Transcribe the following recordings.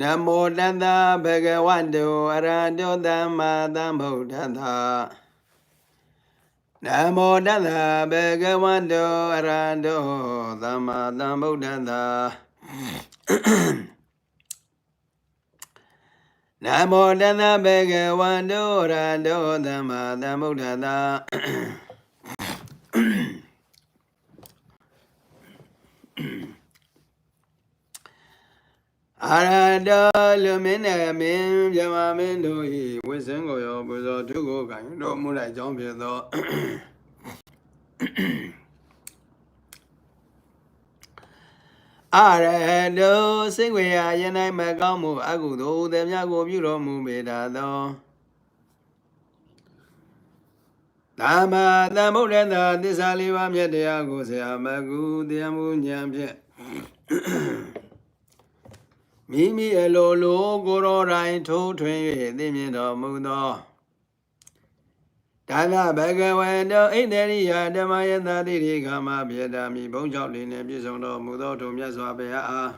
နမောတတ္တဗဂဝတောအရဟတောသမ္မာသမ္ဗုဒ္ဓတ္တနမောတတ္တဗဂဝတောအရဟတောသမ္မာသမ္ဗုဒ္ဓတ္တနမောတတ္တဗဂဝတောအရဟတောသမ္မာသမ္ဗုဒ္ဓတ္တ အာရတောလူမင်းနဲ့မင်းမြမမင်းတို့ဤဝိဇ္ဇင်ကိုရောပူဇော်ထုကိုကံတော်မူလိုက်ကြောင်းဖြစ်သောအာရတောစိတ်ဝေယယ၌မကောင်းမှုအကုသိုလ်သည်များကိုပြုတော်မူပေတာသော သမ္မာသမ္ဗုဒ္ဓတ္တသစ္စာလေးပါးမြတ်တရားကိုဆရာမကူတရားမှုဉာဏ်ဖြင့်မိမိအလိုလိုကိုယ်တော်တိုင်ထိုးထွင်း၍သိမြင်တော်မူသောဒါနဘဂဝန္တောဣန္ဒရိယဓမ္မယတတိရိခမပြေတာမိဘုံကြောင့်လေးနှင့်ပြည့်စုံတော်မူသောထိုမြတ်စွာဘုရားအား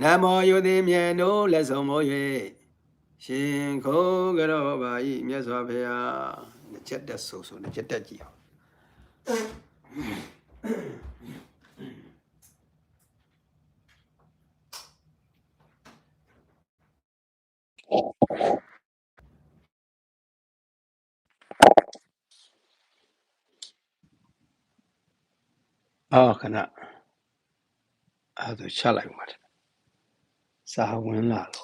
နမောယုတိမြေတို့လက်ဆုံးမိုး၍ ရှင်ခိုးကြတော်ပါ၏မြတ်စွာဘုရားတစ်ချက်တက်ဆိုဆိုတစ်ချက်တက်ကြည့်အောင်အော်ခဏအဲ့ဒါချလိုက်ပါမယ်စာဝင်လာလို့